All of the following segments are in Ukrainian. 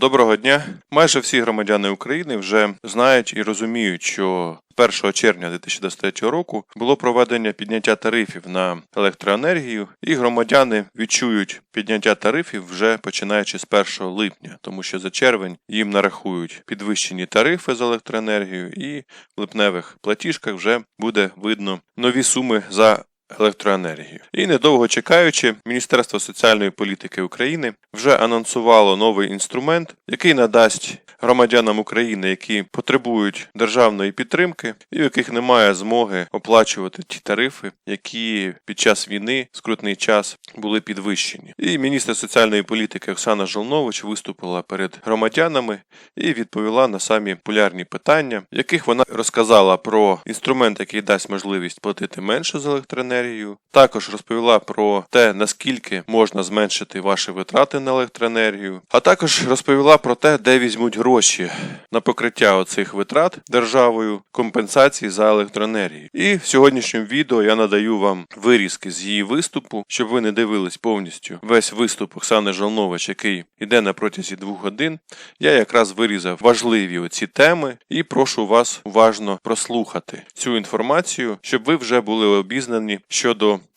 Доброго дня. Майже всі громадяни України вже знають і розуміють, що з 1 червня 2023 року було проведення підняття тарифів на електроенергію, і громадяни відчують підняття тарифів вже починаючи з 1 липня, тому що за червень їм нарахують підвищені тарифи за електроенергію, і в липневих платіжках вже буде видно нові суми за електроенергію. І недовго чекаючи, Міністерство соціальної політики України вже анонсувало новий інструмент, який надасть громадянам України, які потребують державної підтримки, і в яких немає змоги оплачувати ті тарифи, які під час війни, скрутний час, були підвищені. І міністр соціальної політики Оксана Жолнович виступила перед громадянами і відповіла на самі популярні питання, в яких вона розказала про інструмент, який дасть можливість платити менше за електроенергію. Також розповіла про те, наскільки можна зменшити ваші витрати на електроенергію, а також розповіла про те, де візьмуть гроші на покриття оцих витрат державою компенсації за електроенергію. І в сьогоднішньому відео я надаю вам вирізки з її виступу, щоб ви не дивились повністю весь виступ Оксани Жолнович, який іде на протязі двох годин. Я якраз вирізав важливі оці теми і прошу вас уважно прослухати цю інформацію, щоб ви вже були обізнані щодо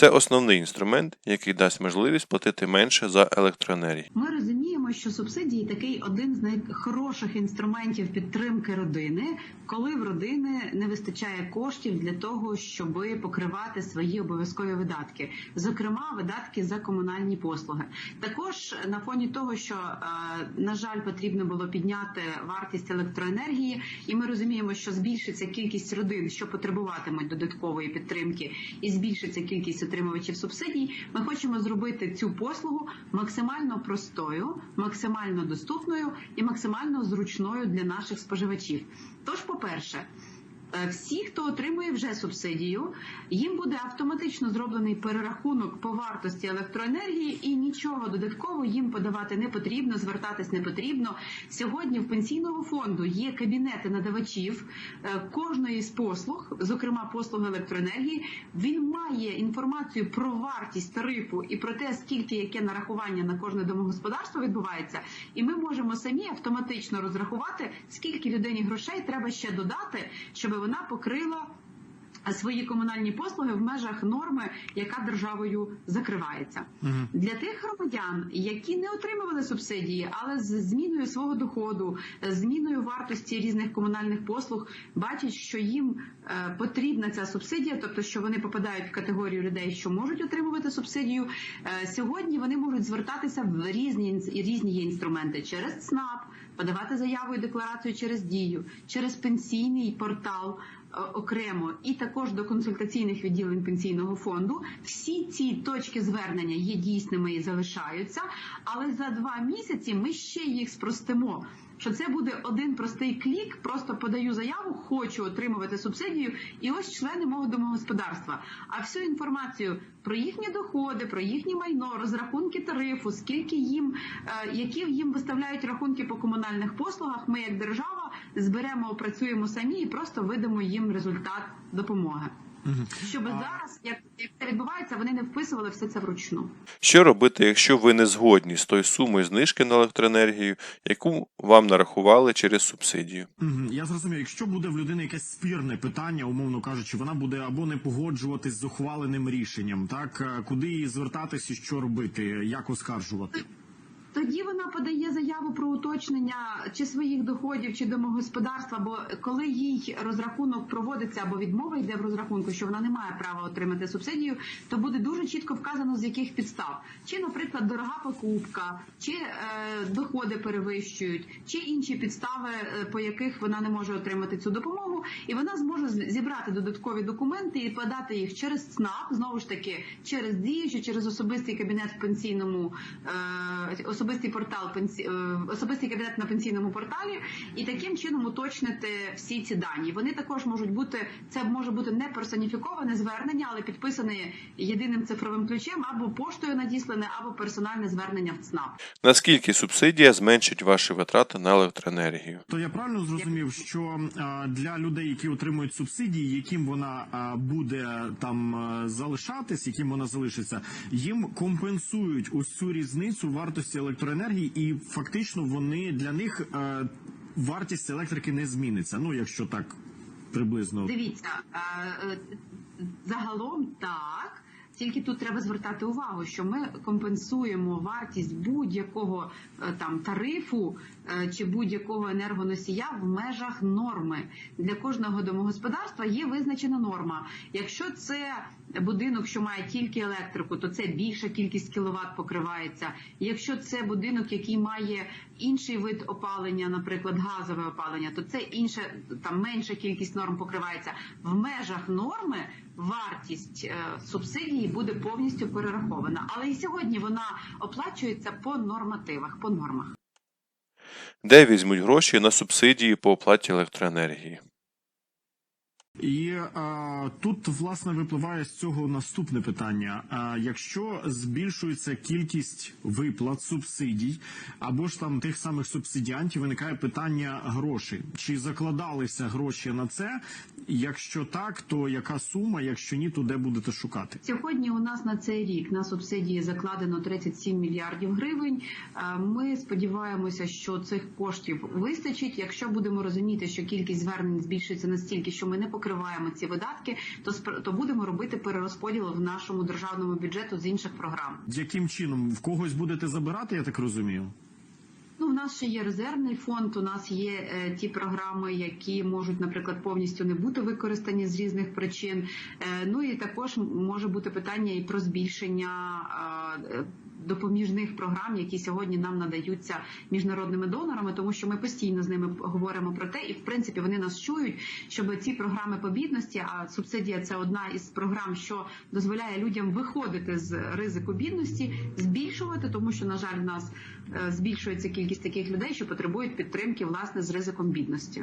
Це основний інструмент, який дасть можливість платити менше за електроенергію. Ми розуміємо, що субсидії такий один з найхороших інструментів підтримки родини, коли в родини не вистачає коштів для того, щоб покривати свої обов'язкові видатки, зокрема видатки за комунальні послуги. Також на фоні того, що е, на жаль потрібно було підняти вартість електроенергії, і ми розуміємо, що збільшиться кількість родин, що потребуватимуть додаткової підтримки, і збільшиться кількість отримувачів субсидій. Ми хочемо зробити цю послугу максимально простою, максимально доступною і максимально зручною для наших споживачів. Тож, по-перше, е, всі, хто отримує вже субсидію, їм буде автоматично зроблений перерахунок по вартості електроенергії, і нічого додатково їм подавати не потрібно, звертатись не потрібно. Сьогодні в пенсійного фонду є кабінети надавачів е, кожної з послуг, зокрема послуги електроенергії. Він має інформацію про вартість тарифу і про те, скільки яке нарахування на кожне домогосподарство відбувається, і ми можемо самі автоматично розрахувати, скільки людині грошей треба ще додати, щоб вона покрила свої комунальні послуги в межах норми, яка державою закривається. Мгм. Для тих громадян, які не отримували субсидії, але з зміною свого доходу, зміною вартості різних комунальних послуг, бачать, що їм е, потрібна ця субсидія, тобто що вони попадають в категорію людей, що можуть отримувати субсидію. Е, сьогодні вони можуть звертатися в різні різні є інструменти через ЦНАП, подавати заяву і декларацію через дію, через пенсійний портал окремо, і також до консультаційних відділень пенсійного фонду. Всі ці точки звернення є дійсними і залишаються, але за два місяці ми ще їх спростимо. Що це буде один простий клік, просто подаю заяву, хочу отримувати субсидію, і ось члени мого домогосподарства. А всю інформацію про їхні доходи, про їхнє майно, розрахунки тарифу, скільки їм, е, які їм виставляють рахунки по комунальних послугах, ми як держава зберемо, опрацюємо самі і просто видамо їм результат допомоги. Щоб зараз, як, як це відбувається, вони не вписували все це вручну. Що робити, якщо ви не згодні з тою сумою знижки на електроенергію, яку вам нарахували через субсидію? Я зрозумів, якщо буде в людини якесь спірне питання, умовно кажучи, вона буде або не погоджуватись з ухваленим рішенням, так е, куди їй звертатись і що робити, як оскаржувати? Тоді вона подає заяву про уточнення чи своїх доходів, чи домогосподарства. Бо коли їй розрахунок проводиться або відмова йде в розрахунку, що вона не має права отримати субсидію, то буде дуже чітко вказано з яких підстав, чи, наприклад, дорога покупка, чи е, доходи перевищують, чи інші підстави, е, по яких вона не може отримати цю допомогу, і вона зможе зібрати додаткові документи і подати їх через ЦНАП, знову ж таки через дію через особистий кабінет в пенсійному е, особистий портал е, особистий кабінет на пенсійному порталі, і таким чином уточнити всі ці дані. Вони також можуть бути це може бути не персоніфіковане звернення, але підписане єдиним цифровим ключем або поштою надіслане, або персональне звернення в ЦНАП. Наскільки субсидія зменшить ваші витрати на електроенергію? То я правильно зрозумів, що е, для людей, які отримують субсидії, яким вона е, буде там залишатись, яким вона залишиться, їм компенсують ось цю різницю вартості електроенергії, і фактично вони для них е, вартість електрики не зміниться. Ну якщо так приблизно Дивіться, е, е, загалом так. Тільки тут треба звертати увагу, що ми компенсуємо вартість будь-якого е, там тарифу чи будь-якого енергоносія в межах норми. Для кожного домогосподарства є визначена норма. Якщо це будинок, що має тільки електрику, то це більша кількість кіловат покривається. Якщо це будинок, який має інший вид опалення, наприклад, газове опалення, то це інша там менша кількість норм покривається. В межах норми вартість е, субсидії буде повністю перерахована. Але і сьогодні вона оплачується по нормативах, по нормах. Де візьмуть гроші на субсидії по оплаті електроенергії? І а, тут власне випливає з цього наступне питання: а якщо збільшується кількість виплат субсидій або ж там тих самих субсидіантів, виникає питання грошей. Чи закладалися гроші на це? Якщо так, то яка сума? Якщо ні, то де будете шукати? Сьогодні у нас на цей рік на субсидії закладено 37 мільярдів гривень. Е, Ми сподіваємося, що цих коштів вистачить. Якщо будемо розуміти, що кількість звернень збільшується настільки, що ми не покриваємо ці видатки, то то будемо робити перерозподіл в нашому державному бюджету з інших програм. З Яким чином в когось будете забирати? Я так розумію. Ну, у нас ще є резервний фонд. У нас є е, ті програми, які можуть, наприклад, повністю не бути використані з різних причин. Е, ну і також може бути питання і про збільшення е, допоміжних програм, які сьогодні нам надаються міжнародними донорами, тому що ми постійно з ними говоримо про те, і в принципі вони нас чують, щоб ці програми по бідності, а субсидія це одна із програм, що дозволяє людям виходити з ризику бідності, збільшувати, тому що на жаль, в нас е, збільшується кількість таких людей, що потребують підтримки власне з ризиком бідності.